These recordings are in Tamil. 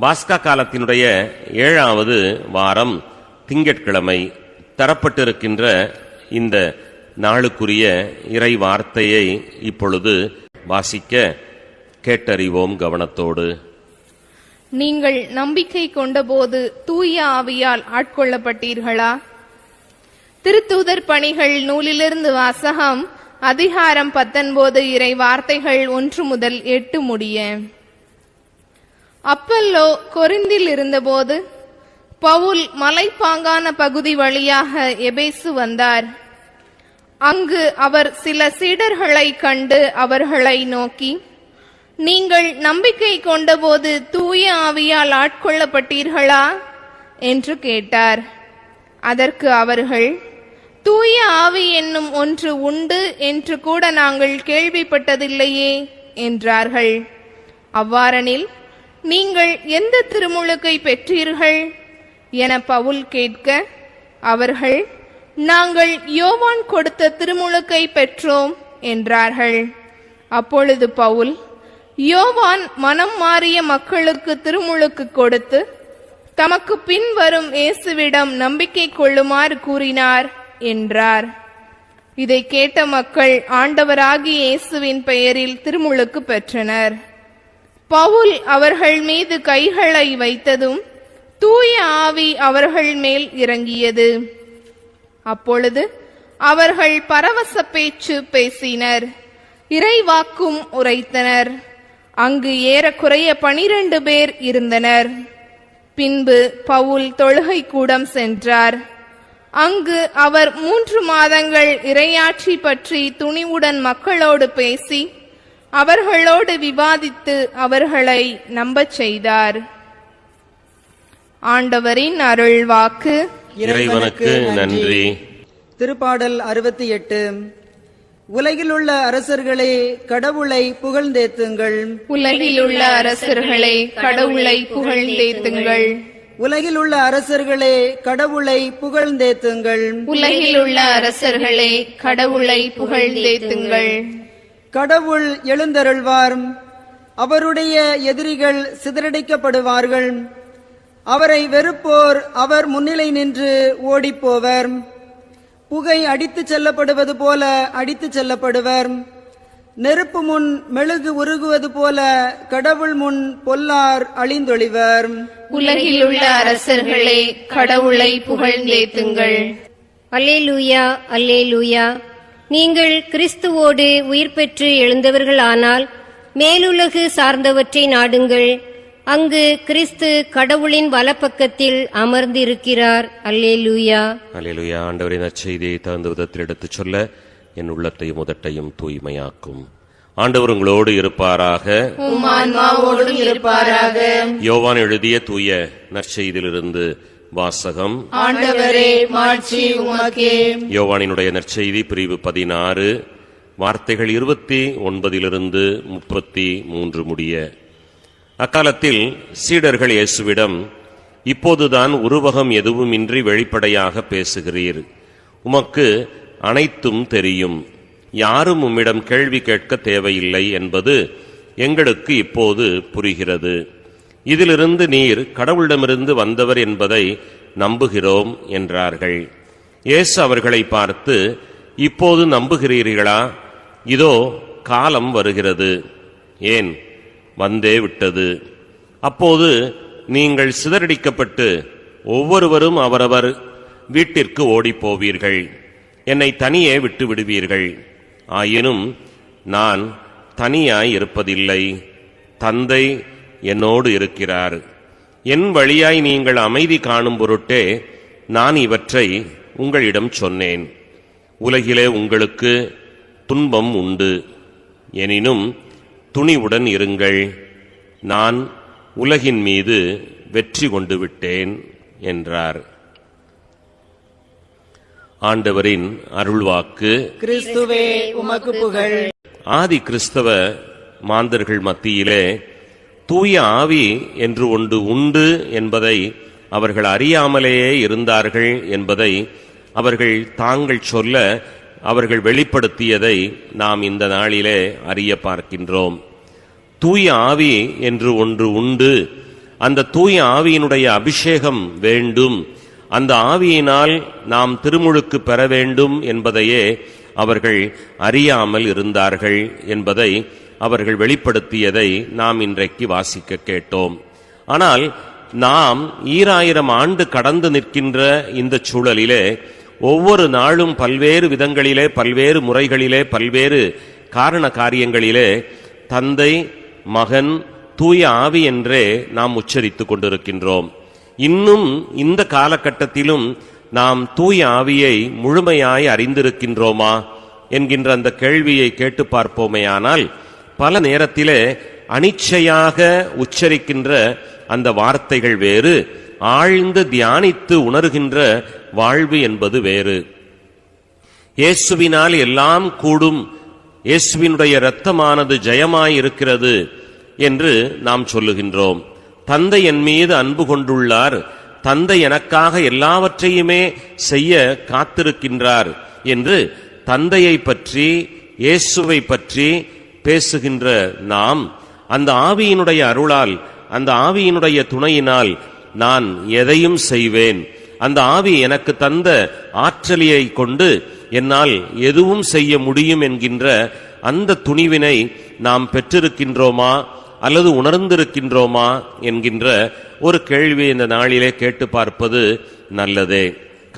பாஸ்கா காலத்தினுடைய ஏழாவது வாரம் திங்கட்கிழமை தரப்பட்டிருக்கின்ற இந்த நாளுக்குரிய இறை வார்த்தையை இப்பொழுது வாசிக்க கேட்டறிவோம் கவனத்தோடு. நீங்கள் நம்பிக்கை கொண்டபோது தூய ஆவியால் ஆட்கொள்ளப்பட்டீர்களா? திருத்தூதர் பணிகள் நூலிலிருந்து வாசகம் அதிகாரம் பத்தொன்பது இறை வார்த்தைகள் ஒன்று முதல் எட்டு முடிய. அப்பல்லோ கொரிந்தில் இருந்தபோது பவுல் மலைப்பாங்கான பகுதி வழியாக எபேசு வந்தார். அங்கு அவர் சில சீடர்களை கண்டு அவர்களை நோக்கி நீங்கள் நம்பிக்கை கொண்டபோது தூய ஆவியால் ஆட்கொள்ளப்பட்டீர்களா? என்று கேட்டார். அதற்கு அவர்கள் தூய ஆவி என்னும் ஒன்று உண்டு என்று கூட நாங்கள் கேள்விப்பட்டதில்லையே என்றார்கள். அவ்வாறனில் நீங்கள் எந்த திருமுழுக்கை பெற்றீர்கள்? என பவுல் கேட்க அவர்கள் நாங்கள் யோவான் கொடுத்த திருமுழுக்கை பெற்றோம் என்றார்கள். அப்பொழுது பவுல் யோவான் மனம் மாறிய மக்களுக்கு திருமுழுக்கு கொடுத்து தமக்கு பின்வரும் இயேசுவிடம் நம்பிக்கை கொள்ளுமாறு கூறினார் என்றார். இதை கேட்ட மக்கள் ஆண்டவராகிய இயேசுவின் பெயரில் திருமுழுக்கு பெற்றனர். பவுல் அவர்கள் மீது கைகளை வைத்ததும் தூய ஆவி அவர்கள் மேல் இறங்கியது. அப்பொழுது அவர்கள் பரவச பேச்சு பேசினர். இறைவாக்கும் உரைத்தனர். அங்கு ஏறக்குறைய பனிரெண்டு பேர் இருந்தனர். பின்பு பவுல் தொழுகை கூடம் சென்றார். அங்கு அவர் மூன்று மாதங்கள் இரையாற்றி பற்றி துணிவுடன் மக்களோடு பேசி அவர்களோடு விவாதித்து அவர்களை நம்பச் செய்தார். ஆண்டவரின் அருள்வாக்கு. இறைவனுக்கு நன்றி. திருப்பாடல் அறுபத்தி எட்டு உலகிலுள்ள அரசர்களே கடவுளை புகழ்ந்தேத்துங்கள். உலகிலுள்ள அரசர்களே கடவுளை புகழ்ந்தேத்துங்கள். உலகிலுள்ள அரசர்களே கடவுளை புகழ்ந்தேத்துங்கள். உலகிலுள்ள அரசர்களே கடவுளை புகழ்ந்தேத்துங்கள். கடவுள் எழுந்தருள்வார் அவருடைய எதிரிகள் சிதறடிக்கப்படுவார்கள். அவரை வெறுப்போர் அவர் முன்னிலை நின்று ஓடிப்போவர். புகை அடித்துச் செல்லப்படுவது போல அடித்துச் செல்லப்படுவர். நெருப்பு முன் மெழுகு உருகுவது போல கடவுள் முன் பொல்லார் அழிந்தொழிவர். உலகிலுள்ள அரசர்களே கடவுளை புகழ்ந்தேத்துங்கள். அல்லேலூயா அல்லேலூயா. நீங்கள் கிறிஸ்துவோடு உயிர் பெற்று எழுந்தவர்களானால் மேலுலகு சார்ந்தவற்றை நாடுங்கள். அங்கு கிறிஸ்து கடவுளின் வலப்பக்கத்தில் அமர்ந்திருக்கிறார். அல்லேலூயா. அல்லேலூயா. ஆண்டவரின் நற்செய்தியை தகுந்த விதத்தில் எடுத்துச் சொல்ல என் உள்ளத்தையும் உதட்டையும் தூய்மையாக்கும். ஆண்டவர் உங்களோடு இருப்பாராக. யோவான் எழுதிய தூய நற்செய்தியிலிருந்து வாசகம். ஆண்டவரே மாட்சி உமக்கே. யோவானினுடைய நற்செய்தி பிரிவு பதினாறு வார்த்தைகள் இருபத்தி ஒன்பதிலிருந்து முப்பத்தி மூன்று முடிய. அக்காலத்தில் சீடர்கள் இயேசுவிடம் இப்போதுதான் உருவகம் எதுவுமின்றி வெளிப்படையாக பேசுகிறீர். உமக்கு அனைத்தும் தெரியும். யாரும் உம்மிடம் கேள்வி கேட்க தேவையில்லை என்பது எங்களுக்கு இப்போது புரிகிறது. இதிலிருந்து நீர் கடவுளிடமிருந்து வந்தவர் என்பதை நம்புகிறோம் என்றார்கள். இயேசு அவர்களை பார்த்து இப்போது நம்புகிறீர்களா? இதோ காலம் வருகிறது. ஏன்? வந்தே விட்டது. அப்போது நீங்கள் சிதறடிக்கப்பட்டு ஒவ்வொருவரும் அவரவர் வீட்டிற்கு ஓடிப் போவீர்கள் என்னை தனியே விட்டு விடுவீர்கள் ஆயினும் நான் தனியாய் இருப்பதில்லை. தந்தை என்னோடு இருக்கிறார். என் வழியாய் நீங்கள் அமைதி காணும் பொருட்டே நான் இவற்றை உங்களிடம் சொன்னேன். உலகிலே உங்களுக்கு துன்பம் உண்டு. எனினும் துணிவுடன் இருங்கள். நான் உலகின் மீது வெற்றி கொண்டு விட்டேன் என்றார். ஆண்டவரின் அருள்வாக்கு. கிறிஸ்துவே உமக்கு புகழ். ஆதி கிறிஸ்தவ மாந்தர்கள் மத்தியிலே தூய ஆவி என்று ஒன்று உண்டு என்பதை அவர்கள் அறியாமலேயே இருந்தார்கள் என்பதை அவர்கள் தாங்கள் சொல்ல அவர்கள் வெளிப்படுத்தியதை நாம் இந்த நாளிலே அறிய பார்க்கின்றோம். தூய ஆவி என்று ஒன்று உண்டு. அந்த தூய ஆவியினுடைய அபிஷேகம் வேண்டும். அந்த ஆவியினால் நாம் திருமுழுக்கு பெற வேண்டும் என்பதையே அவர்கள் அறியாமல் இருந்தார்கள் என்பதை அவர்கள் வெளிப்படுத்தியதை நாம் இன்றைக்கு வாசிக்க கேட்டோம். ஆனால் நாம் ஈராயிரம் ஆண்டு கடந்து நிற்கின்ற இந்த சூழலிலே ஒவ்வொரு நாளும் பல்வேறு விதங்களிலே பல்வேறு முறைகளிலே பல்வேறு காரண காரியங்களிலே தந்தை மகன் தூய ஆவி என்றே நாம் உச்சரித்துக் கொண்டிருக்கின்றோம். இன்னும் இந்த காலகட்டத்திலும் நாம் தூய ஆவியை முழுமையாய் அறிந்திருக்கின்றோமா என்கின்ற அந்த கேள்வியை கேட்டு பார்ப்போமேயானால் பல நேரத்திலே அனிச்சையாக உச்சரிக்கின்ற அந்த வார்த்தைகள் வேறு ஆழ்ந்து தியானித்து உணர்கின்ற வாழ்வு என்பது வேறு. இயேசுவினால் எல்லாம் கூடும் இயேசுவினுடைய இரத்தமானது ஜெயமாய் இருக்கிறது என்று நாம் சொல்லுகின்றோம். தந்தை என் மீது அன்பு கொண்டுள்ளார் தந்தை எனக்காக எல்லாவற்றையுமே செய்ய காத்திருக்கின்றார் என்று தந்தையை பற்றி இயேசுவை பற்றி பேசுகின்ற நாம் அந்த ஆவியினுடைய அருளால் அந்த ஆவியினுடைய துணையினால் நான் எதையும் செய்வேன். அந்த ஆவி எனக்கு தந்த ஆற்றலியை கொண்டு என்னால் எதுவும் செய்ய முடியும் என்கின்ற அந்த துணிவினை நாம் பெற்றிருக்கின்றோமா அல்லது உணர்ந்திருக்கின்றோமா என்கின்ற ஒரு கேள்வி இந்த நாளிலே கேட்டு பார்ப்பது நல்லதே.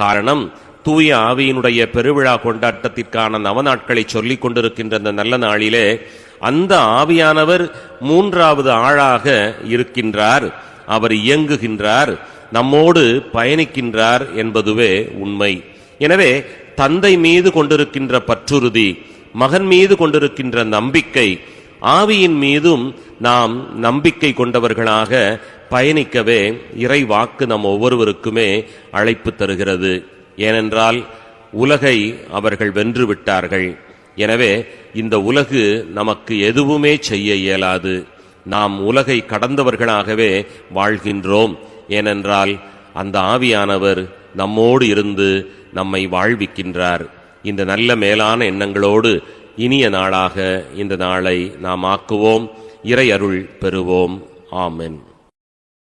காரணம் தூய ஆவியினுடைய பெருவிழா கொண்டாட்டத்திற்கான நவநாட்களை சொல்லிக் கொண்டிருக்கின்ற இந்த நல்ல நாளிலே அந்த ஆவியானவர் மூன்றாவது ஆளாக இருக்கின்றார். அவர் இயங்குகின்றார். நம்மோடு பயணிக்கின்றார் என்பதுவே உண்மை. எனவே தந்தை மீது கொண்டிருக்கின்ற பற்றுறுதி மகன் மீது கொண்டிருக்கின்ற நம்பிக்கை ஆவியின் மீதும் நாம் நம்பிக்கை கொண்டவர்களாக பயணிக்கவே இறை வாக்கு நம் ஒவ்வொருவருக்குமே அழைப்பு தருகிறது. ஏனென்றால் உலகை அவர்கள் வென்று விட்டார்கள் எனவே இந்த உலகு நமக்கு எதுவுமே செய்ய இயலாது. நாம் உலகை கடந்தவர்களாகவே வாழ்கின்றோம். ஏனென்றால் அந்த ஆவியானவர் நம்மோடு இருந்து நம்மை வாழ்விக்கின்றார். இந்த நல்ல மேலான எண்ணங்களோடு இனிய நாளாக இந்த நாளை நாம் ஆக்குவோம். இறையருள் பெறுவோம். ஆமென்.